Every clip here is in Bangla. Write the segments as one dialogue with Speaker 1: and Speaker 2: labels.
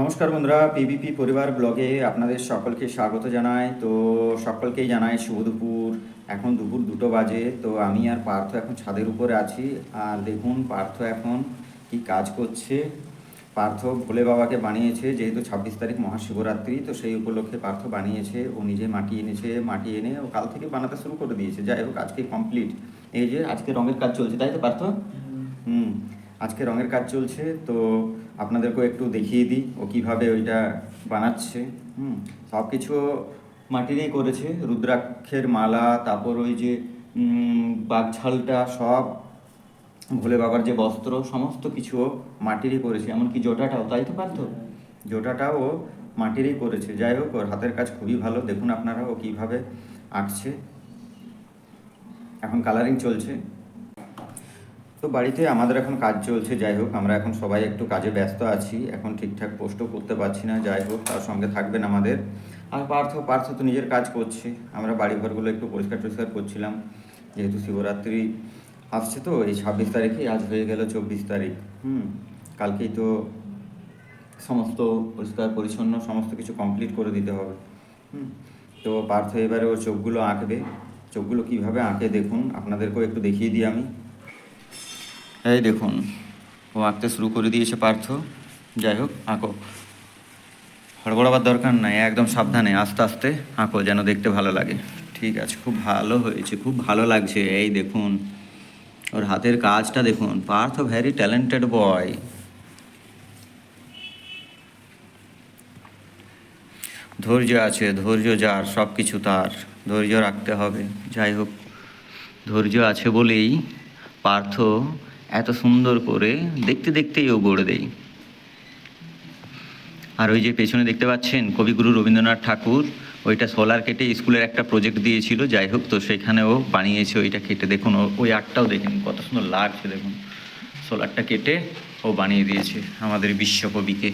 Speaker 1: নমস্কার বন্ধুরা পিবিপি পরিবার ব্লগে আপনাদের সকলকে স্বাগত জানাই। তো সকলকেই জানাই শুভ দুপুর। এখন দুপুর দুটো বাজে তো আমি আর পার্থ এখন ছাদের উপরে আছি। আর দেখুন পার্থ এখন কি কাজ করছে। পার্থ ভোলে বাবাকে বানিয়েছে যেহেতু ছাব্বিশ তারিখ মহাশিবরাত্রি তো সেই উপলক্ষে পার্থ বানিয়েছে। ও নিজে মাটি এনেছে মাটি এনে ও কাল থেকে বানাতে শুরু করে দিয়েছে। যাই হোক আজকে কমপ্লিট এই যে আজকে রঙের কাজ চলছে তাই তো পার্থ? হুম। আজকে রঙের কাজ চলছে, তো আপনাদেরকেও একটু দেখিয়ে দিই ও কীভাবে ওইটা বানাচ্ছে। হুম সব কিছু মাটিরই করেছে, রুদ্রাক্ষের মালা, তারপর ওই যে বাঘঝালটা সব, ভোলে বাবার যে বস্ত্র, সমস্ত কিছু ও মাটিরই করেছে, এমনকি জোটাটাও, তাই তো পারতো জোটাটাও ও মাটিরই করেছে, যাই হোক, ওর হাতের কাজ খুবই ভালো, দেখুন আপনারা ও কীভাবে আঁকছে এখন কালারিং চলছে। তো বাড়িতে আমাদের এখন কাজ চলছে, যাই হোক। আমরা এখন সবাই একটু কাজে ব্যস্ত আছি। এখন ঠিকঠাক পোস্টও করতে পারছি না, যাই হোক, তার সঙ্গে থাকবেন আমাদের। আর পার্থ পার্থ তো নিজের কাজ করছে। আমরা বাড়ি ঘরগুলো একটু পরিষ্কার টরিষ্কার করছিলাম। যেহেতু শিবরাত্রি আসছে তো, এই ছাব্বিশ তারিখে আজ হয়ে গেল চব্বিশ তারিখ। হুম, কালকেই তো সমস্ত পরিষ্কার, পরিচ্ছন্ন সমস্ত কিছু কমপ্লিট করে দিতে হবে। হুম, তো পার্থ এবারে ওর চোখগুলো আঁকবে। চোখগুলো কীভাবে আঁকে দেখুন। আপনাদেরকেও একটু দেখিয়ে দিই আমি। এই দেখুন, ও আঁকতে শুরু করে দিয়েছে পার্থ। যাই হোক, আঁকো। হড়বড়াবার দরকার নাই, একদম সাবধানে, আস্তে আস্তে আঁকো যেন দেখতে ভালো লাগে। ঠিক আছে, খুব ভালো হয়েছে, খুব ভালো লাগছে। এই দেখুন, ওর হাতের কাজটা দেখুন, পার্থ ভ্যারি ট্যালেন্টেড বয়। ধৈর্য আছে, ধৈর্য যার, সব কিছু তার। ধৈর্য রাখতে হবে। যাই হোক, ধৈর্য আছে বলেই পার্থ এত সুন্দর করে দেখতে দেখতেই ও গড়ে দেয়। আর ওই যে পেছনে দেখতে পাচ্ছেন কবিগুরু রবীন্দ্রনাথ ঠাকুর, ওইটা সোলার কেটে স্কুলের একটা প্রজেক্ট দিয়েছিল, যাই হোক, তো সেখানে ও বানিয়েছে ওইটা কেটে। দেখুন ওই আর্টটাও দেখেন, কত সুন্দর লাগছে, দেখুন। সোলারটা কেটে ও বানিয়ে দিয়েছে আমাদের বিশ্বকবিকে।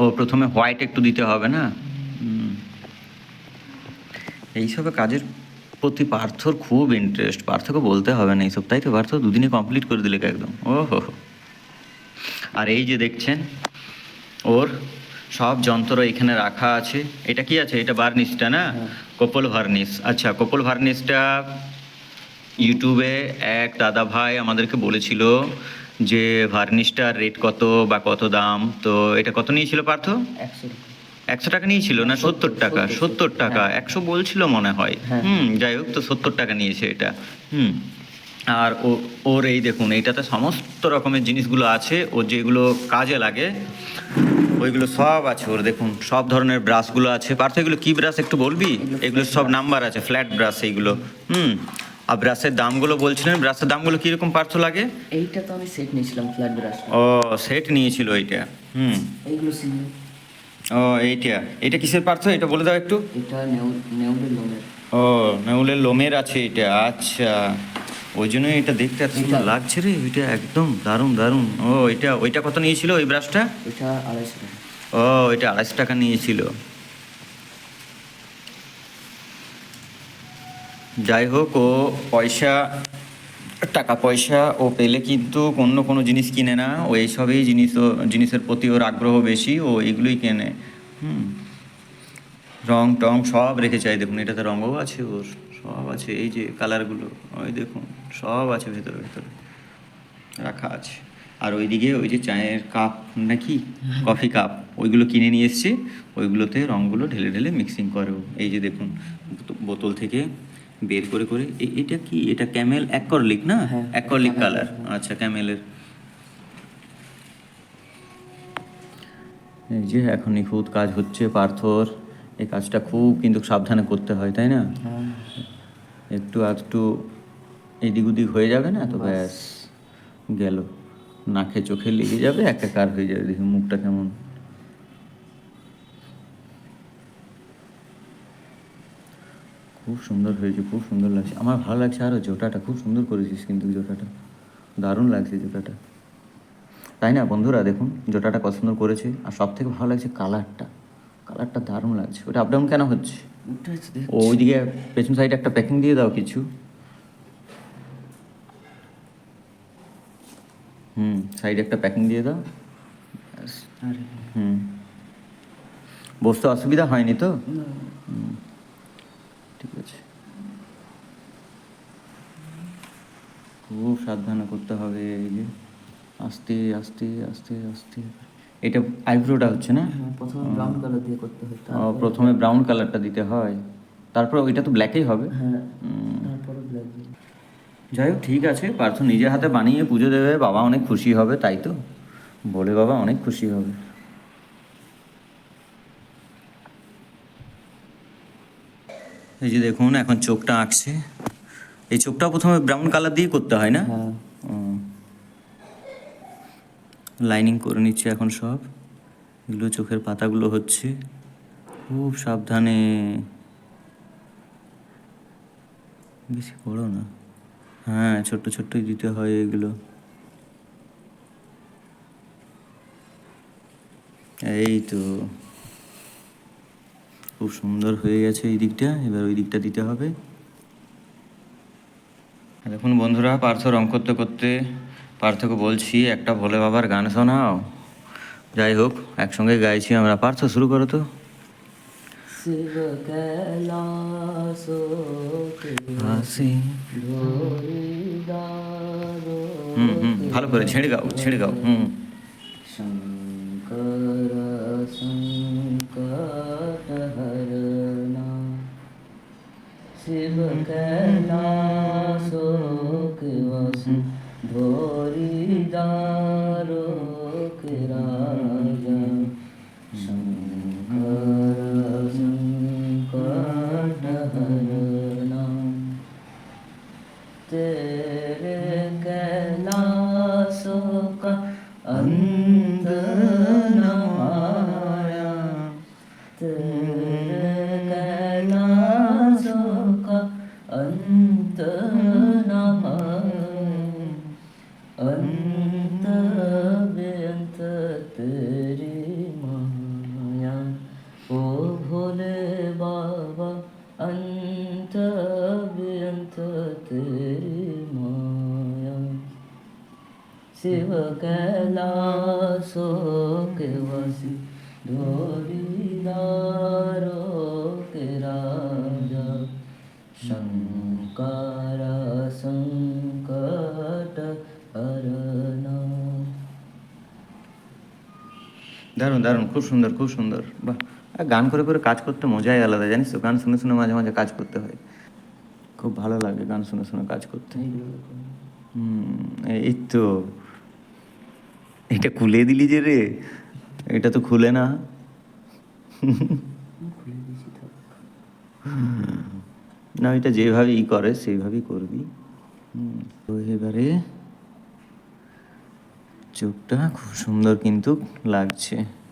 Speaker 1: ও প্রথমে হোয়াইট একটু দিতে হবে না। এইসবে কাজের প্রতি পার্থর খুব ইন্টারেস্ট পার্থকে বলতে হবে না এইসব তাই তো পার্থ? দুদিনে কমপ্লিট করে দিলে একদম। ও হো হো। আর এই যে দেখছেন ওর সব যন্ত্র এখানে রাখা আছে। এটা কি আছে? এটা ভার্নিশটা না? কপল ভার্নিশ আচ্ছা কপল ভার্নিশটা ইউটিউবে এক দাদা ভাই আমাদেরকে বলেছিল যে ভার্নিশটার রেট কত বা কত দাম? তো এটা কত নিয়েছিল পার্থ?
Speaker 2: একশো।
Speaker 1: একশো টাকা নিয়েছিল না সত্তর টাকা?
Speaker 2: সত্তর,
Speaker 1: সত্তর টাকা
Speaker 2: হ্যাঁ।
Speaker 1: একশো বলছিল মনে হয়।
Speaker 2: হ্যাঁ।
Speaker 1: হুম যাই হোক তো সত্তর টাকা নিয়েছে এটা। হুম। আর ও ওর এই দেখুন এইটাতে সমস্ত রকমের জিনিসগুলো আছে ও যেগুলো কাজে লাগে ওইগুলো সব আছে ওর দেখুন সব ধরনের ব্রাশগুলো আছে। পার্থ এগুলো কি ব্রাশ একটু বলবি?
Speaker 2: এগুলো
Speaker 1: সব নাম্বার আছে ফ্ল্যাট ব্রাশ এইগুলো। হুম আর ব্রাশের দামগুলো বলছিলেন ব্রাশের দামগুলো কীরকম পার্থ লাগে?
Speaker 2: এইটা তো আমি সেট নিয়েছিলাম ফ্ল্যাট ব্রাশ।
Speaker 1: ও সেট নিয়েছিল এইটা। হুম।
Speaker 2: এইগুলো
Speaker 1: ও এইটা। এটা কিসের পার্থ এটা বলে দাও একটু।
Speaker 2: এটা নেউলের লোমের।
Speaker 1: ও নেউলের লোমের আছে এটা। আচ্ছা। ওই জন্যই এটা দেখতে এত সুন্দর লাগছে রে। ওইটা একদম দারুণ দারুণ। ও এটা ওইটা কত নিয়েছিল ওই ব্রাশটা?
Speaker 2: এটা আড়াইশো টাকা।
Speaker 1: ও এটা আড়াইশো টাকা নিয়েছিল। যাই হোক ও পয়সা টাকা পয়সা ও পেলে কিন্তু অন্য কোনো জিনিস কিনে না। ও এইসবই জিনিস ও জিনিসের প্রতি ওর আগ্রহ বেশি ও এগুলোই কেনে। হুম। রং টং সব রেখে চাই দেখুন এটাতে রঙও আছে ওর সব আছে এই যে কালারগুলো ওই দেখুন সব আছে ভেতরে ভেতরে রাখা আছে। আর ওইদিকে ওই যে চায়ের কাপ নাকি কফি কাপ ওইগুলো কিনে নিয়ে এসছে ওইগুলোতে রঙগুলো ঢেলে ঢেলে মিক্সিং করে এই যে দেখুন বোতল থেকে বের করে করে এটা কি? এটা ক্যামেল অ্যাকর্লিক না? Acrylic
Speaker 2: colour.
Speaker 1: আচ্ছা ক্যামেলের এই যে এখন নিখুঁত কাজ হচ্ছে পার্থর। এই কাজটা খুব কিন্তু সাবধানে করতে হয় তাই না?
Speaker 2: হ্যাঁ।
Speaker 1: একটু একটু এদিক ওদিক হয়ে যাবে না? তো ব্যাস গেল। নাকে চোখে লেগে যাবে একাকার হয়ে যাবে। দেখি মুখটা কেমন। খুব সুন্দর হয়েছে খুব সুন্দর লাগছে। আমার ভালো লাগছে আরও জোটাটা খুব সুন্দর করেছিস কিন্তু জোটাটা। দারুণ লাগছে জোটাটা। তাই না বন্ধুরা দেখুন জোটাটা কত সুন্দর করেছে আর সব থেকে ভালো লাগছে কালারটা। কালারটা দারুণ লাগছে। ওটা আপডাউন কেন হচ্ছে? ও ওইদিকে পেছন সাইডে একটা প্যাকিং দিয়ে দাও কিছু। হুম সাইডে একটা প্যাকিং দিয়ে দাও। হুম। বসতে অসুবিধা হয়নি তো? ঠিক আছে। খুব সাবধানে করতে হবে এই যে আস্তে আস্তে আস্তে আস্তে। এটা আইব্রোটা হচ্ছে না?
Speaker 2: হ্যাঁ, প্রথমে ব্রাউন কালার দিয়ে করতে হয়
Speaker 1: প্রথমে ব্রাউন কালারটা দিতে হয়। তারপর ওইটা তো ব্ল্যাকেই হবে।
Speaker 2: হ্যাঁ তারপরে ব্ল্যাক
Speaker 1: যাই হোক ঠিক আছে পার্থ নিজের হাতে বানিয়ে পুজো দেবে বাবা অনেক খুশি হবে তাই তো? বলে বাবা অনেক খুশি হবে। এই যে দেখুন এখন চোখটা আঁকছে এই চোখটা প্রথমে ব্রাউন কালার দিয়ে করতে হয় না?
Speaker 2: হ্যাঁ।
Speaker 1: লাইনিং করে নিচ্ছে এখন সব। এগুলো চোখের পাতাগুলো হচ্ছে। খুব সাবধানে। বেশি বড় না। হ্যাঁ ছোট্ট ছোট্টই দিতে হয় এগুলো। এই তো। খুব সুন্দর হয়ে গেছে এই দিকটা এবার ওই দিকটা দিতে হবে। দেখুন বন্ধুরা পার্থ রং করতে করতে পার্থকে বলছি একটা ভোলে বাবার গান শোনাও। যাই হোক একসঙ্গে গাইছি আমরা। পার্থ শুরু করো তো। ভালো করে ছেড়ে গাও ছেড়ে গাও হুম।
Speaker 2: শঙ্কর সংকট शिव कैलाशोक वसु भोरी दारोक राम। अंत बेअंत तेरी माया शिव कैलासो के वासी धोरीदारो के राजा शंकर संकट हरना
Speaker 1: দারুণ দারুণ খুব সুন্দর খুব সুন্দর বাহ আর গান করে করে কাজ করতে মজাই আলাদা, জানিস তো? গান শুনে শুনে মাঝে মাঝে কাজ করতে হয়। খুব ভালো লাগে গান শুনে শুনে কাজ করতে। হুম, এই তো। এটা খুলে দিলি যে রে? এটা তো খুলে না। না, এটা যেভাবে ই করে, সেইভাবেই করবি। তো এবারে চোখটা খুব সুন্দর কিন্তু লাগছে।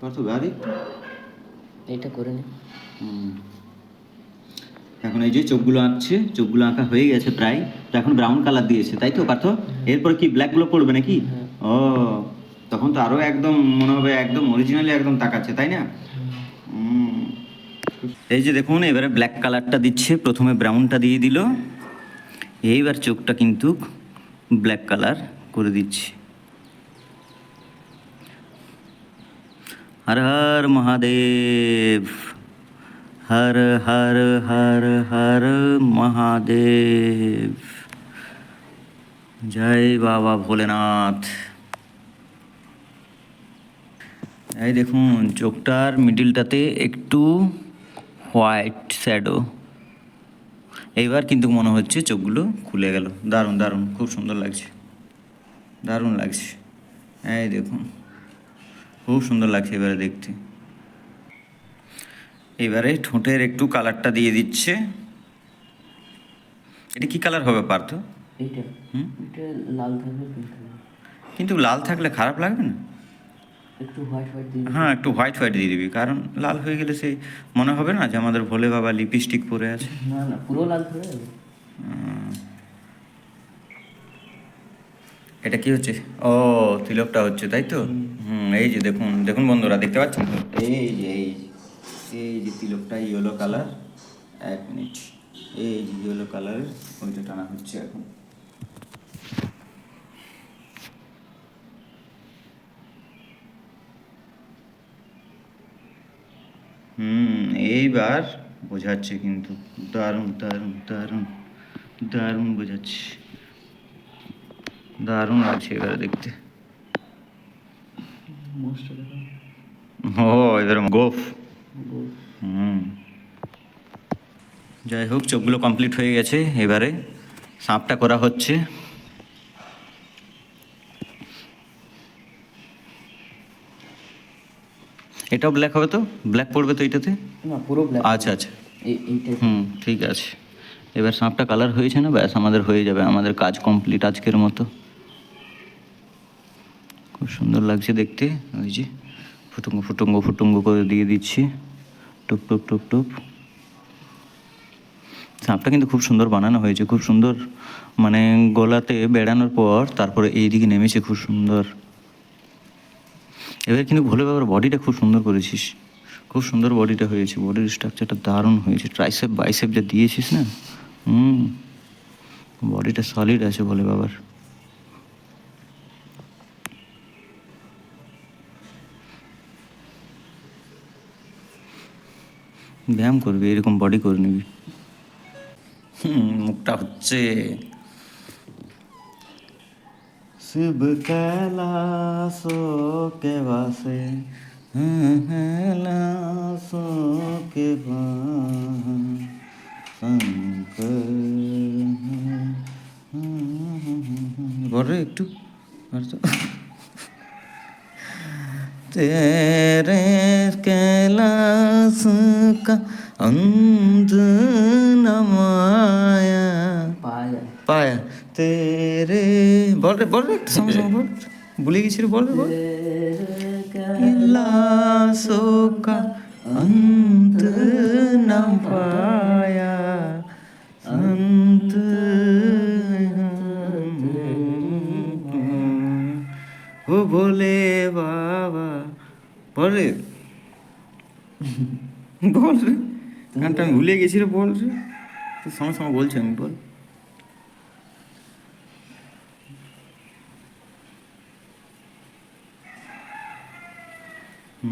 Speaker 1: পার্থ গাড়ি
Speaker 2: এটা করে নে।
Speaker 1: এখন এই যে চোখগুলো আঁকছে চোখগুলো আঁকা হয়ে গেছে প্রায়। তো এখন ব্রাউন কালার দিয়েছে তাই তো পার্থ? এরপর কি ব্ল্যাকগুলো পড়বে নাকি। ও তখন তো আরও একদম মনে হবে একদম অরিজিনালি একদম তাকাচ্ছে তাই না? এই যে দেখুন এবারে ব্ল্যাক কালারটা দিচ্ছে প্রথমে ব্রাউনটা দিয়ে দিল। এইবার চোখটা কিন্তু ব্ল্যাক কালার করে দিচ্ছি। হর হর মহাদেব, হর হর হর হর মহাদেব। জয় বাবা ভোলেনাথ। এই দেখুন, চোখটার মিডিলটাতে একটু হোয়াইট শ্যাডো এইবার কিন্তু মনে হচ্ছে চোখগুলো খুলে গেল। দারুণ দারুণ খুব সুন্দর লাগছে। দারুণ লাগছে। এই দেখুন খুব সুন্দর লাগছে এবারে দেখতে। এবারে ঠোঁটের একটু কালারটা দিয়ে দিচ্ছে। এটা কি কালার হবে পার্থ?
Speaker 2: এইটা।
Speaker 1: হুম?
Speaker 2: এটা লাল থাকবে
Speaker 1: কিন্তু লাল থাকলে খারাপ লাগবে না?
Speaker 2: একটু হোয়াইট হোয়াইট দিয়ে
Speaker 1: হ্যাঁ একটু হোয়াইট হোয়াইট দিয়ে দিবি কারণ লাল হয়ে গেলে সেই মনে হবে না যে আমাদের ভোলে বাবা লিপস্টিক পরে আছে।
Speaker 2: না না পুরো লাল হয়ে যাবে।
Speaker 1: এটা কি হচ্ছে? ও তিলকটা হচ্ছে তাই তো?
Speaker 2: হুম।
Speaker 1: এই যে দেখুন দেখুন বন্ধুরা দেখতে পাচ্ছেন তো? এই যে এই যে, এই যে তিলকটা ইয়েলো কালার এক মিনিট এই যে ইয়েলো কালারের ওইটা টানা হচ্ছে এখন। হুম, এইবার বোঝাচ্ছে কিন্তু। দারুণ দারুণ দারুণ দারুণ বোঝাচ্ছে। দারুণ আছে এবারে দেখতে। ও, এবার গোফ। হুম। যাই হোক, চোখগুলো কমপ্লিট হয়ে গেছে এবারে। সাপটা করা হচ্ছে। এটাও ব্ল্যাক হবে তো? ব্ল্যাক পড়বে তো এটাতে
Speaker 2: না পুরো ব্ল্যাক
Speaker 1: আচ্ছা আচ্ছা। হুম ঠিক আছে। এবার সাপটা কালার হয়েছে না? ব্যাস আমাদের হয়ে যাবে। আমাদের কাজ কমপ্লিট আজকের মতো। খুব সুন্দর লাগছে দেখতে। ওই যে ফুটুঙ্গ ফুটুঙ্গ ফুটুঙ্গ করে দিয়ে দিচ্ছি। টুপ টুপ টুপ টুপ। সাপটা কিন্তু খুব সুন্দর বানানো হয়েছে। খুব সুন্দর মানে গলাতে বেড়ানোর পর তারপরে এইদিকে নেমেছে খুব সুন্দর। এবার কিন্তু ভোলে বাবার বডিটা খুব সুন্দর করেছিস। খুব সুন্দর বডিটা হয়েছে বডির স্ট্রাকচারটা দারুণ হয়েছে। ট্রাইসেপ বাইসেপ যা দিয়েছিস না? হুম বডিটা সলিড আছে ভোলে বাবার। ব্যায়াম করবি এরকম বডি করে নিবি। হুম, মুখটা হচ্ছে शिव कैलाशों के वासे। हम्म, लाशों के बोल रहे एक तो। तेरे कैलाश का अंध नमाया
Speaker 2: पाया।
Speaker 1: पाया। তেরে বল রে বল রে সঙ্গে সঙ্গে বল। ভুলে গেছি রে বল রে বল। লাসোকা অন্ত না পায়া অন্ত ও বলে বাবা। বল রে। বল রে। গানটা আমি ভুলে গেছি রে বল রে। সঙ্গে সঙ্গে বলছি আমি বল।
Speaker 2: দেখো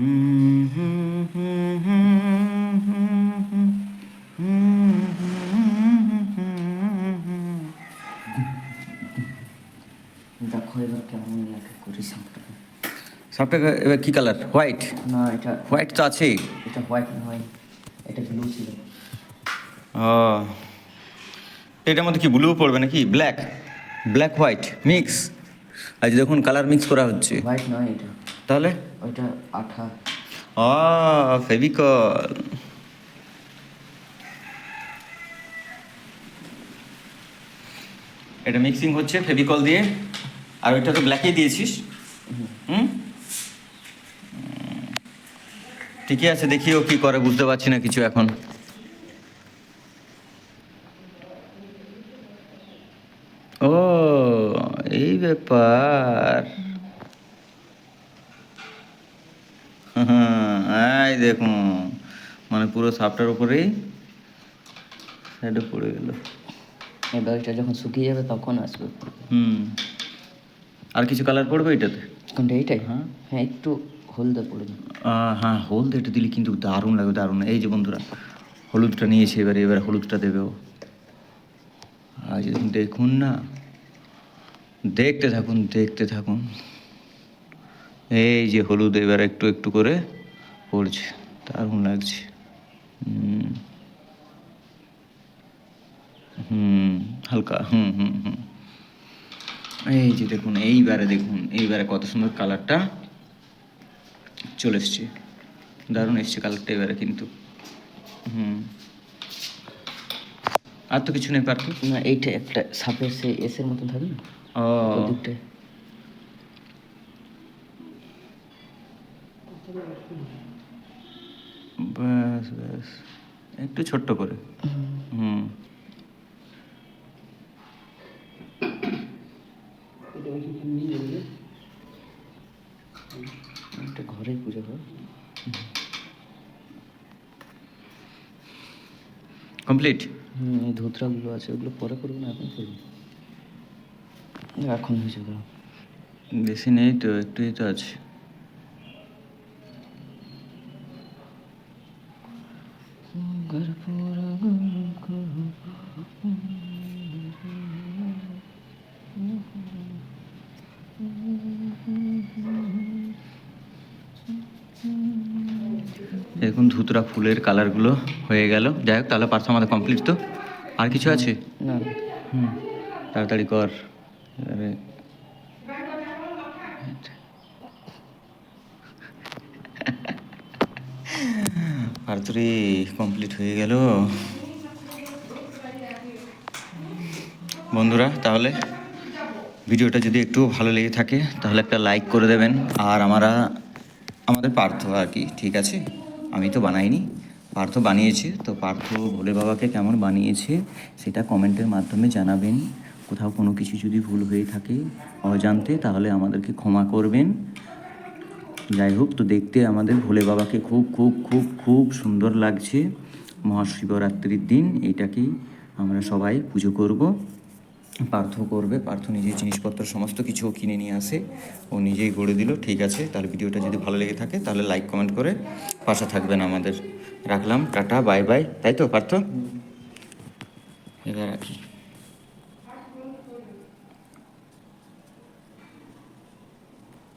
Speaker 2: এবার কেমন লাগে করি সাপটাকে
Speaker 1: এবার কি কালার হোয়াইট
Speaker 2: না এটা
Speaker 1: হোয়াইট তো আছেই।
Speaker 2: এটা হোয়াইট নয় এটা ব্লু ছিল।
Speaker 1: ও। এটার মধ্যে কি ব্লু পড়বে নাকি? ব্ল্যাক ব্ল্যাক হোয়াইট মিক্স আজ দেখুন কালার মিক্স করা হচ্ছে।
Speaker 2: হোয়াইট নয় এটা।
Speaker 1: তাহলে?
Speaker 2: ওইটা আঠা।
Speaker 1: ও ফেভিকল এটা মিক্সিং হচ্ছে ফেভিকল দিয়ে। আর ওইটা তো ব্ল্যাকই দিয়েছিস। হুম? ঠিকই আছে দেখি ও কি করে, বুঝতে পারছি না কিছু এখন। ও, এই ব্যাপার এই দেখুন মানে পুরো সাপটার উপরেই সাইডে পড়ে গেল।
Speaker 2: এবার এটা যখন শুকিয়ে যাবে তখন আসবে।
Speaker 1: হুম। আর কিছু কালার পড়বে এটাতে?
Speaker 2: কোনটা এইটাই।
Speaker 1: হ্যাঁ।
Speaker 2: হ্যাঁ একটু হলদে পড়ে যাবে।
Speaker 1: আহ, হ্যাঁ হলুদ এটা দিলে কিন্তু দারুণ লাগবে দারুণ। এই যে বন্ধুরা হলুদটা নিয়েছে এবারে এবার হলুদটা দেবে ও। আজ দেখুন না দেখতে থাকুন দেখতে থাকুন। এই যে হলুদ এবার একটু একটু করে পড়ছে দারুণ লাগছে। হুম। হালকা হুম হুম হুম। এই যে দেখুন এইবারে দেখুন এইবারে কত সুন্দর কালারটা চলে এসছে। দারুণ এসছে কালারটা এবারে কিন্তু। হুম। আর তো কিছু নেই পার্ক
Speaker 2: না এইটা একটা সাপের সে এসের মতন থাকে না?
Speaker 1: ও।
Speaker 2: ওদিকটায়
Speaker 1: ব্যাস ব্যাস একটু ছোট্ট করে। হুম।
Speaker 2: একটা ঘরেই পুজো হয়
Speaker 1: কমপ্লিট?
Speaker 2: হুম এই ধুতরাগুলো আছে ওগুলো পরে করব না এখন করব। এখন হয়েছে
Speaker 1: বেশি নেই তো একটুই তো আছে। দেখুন ধুতরা ফুলের কালারগুলো হয়ে গেল। যাই হোক তাহলে পার্থ আমাদের কমপ্লিট তো? আর কিছু আছে?
Speaker 2: না।
Speaker 1: হুম তাড়াতাড়ি কর। এবারে পার্থরি কমপ্লিট হয়ে গেল। বন্ধুরা তাহলে ভিডিওটা যদি একটু ভালো লেগে থাকে তাহলে একটা লাইক করে দেবেন। আর আমরা আমাদের পার্থ আর কি ঠিক আছে? আমি তো বানাইনি। পার্থ বানিয়েছে। তো পার্থ ভোলে বাবাকে কেমন বানিয়েছে সেটা কমেন্টের মাধ্যমে জানাবেন। কোথাও কোনো কিছু যদি ভুল হয়ে থাকে অজান্তে, তাহলে আমাদেরকে ক্ষমা করবেন। যাই হোক, তো দেখতে আমাদের ভোলে বাবাকে খুব খুব খুব খুব সুন্দর লাগছে। মহাশিবরাত্রির দিন এইটাকেই আমরা সবাই পুজো করব। পার্থ করবে। পার্থ নিজের জিনিসপত্র সমস্ত কিছু কিনে নিয়ে আসে। ও নিজেই গড়ে দিল ঠিক আছে। তাহলে ভিডিওটা যদি ভালো লেগে থাকে তাহলে লাইক কমেন্ট করে পাশে থাকবেন আমাদের। রাখলাম টাটা বাই বাই তাই তো পার্থ? এবার রাখি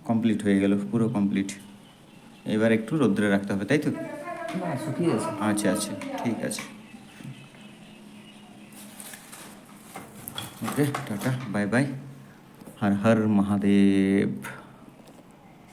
Speaker 1: কমপ্লিট হয়ে গেল পুরো কমপ্লিট এবার একটু রোদ্রে রাখতে হবে তাই তো? আচ্ছা আচ্ছা ঠিক আছে। Okay tata bye bye Har Har Mahadev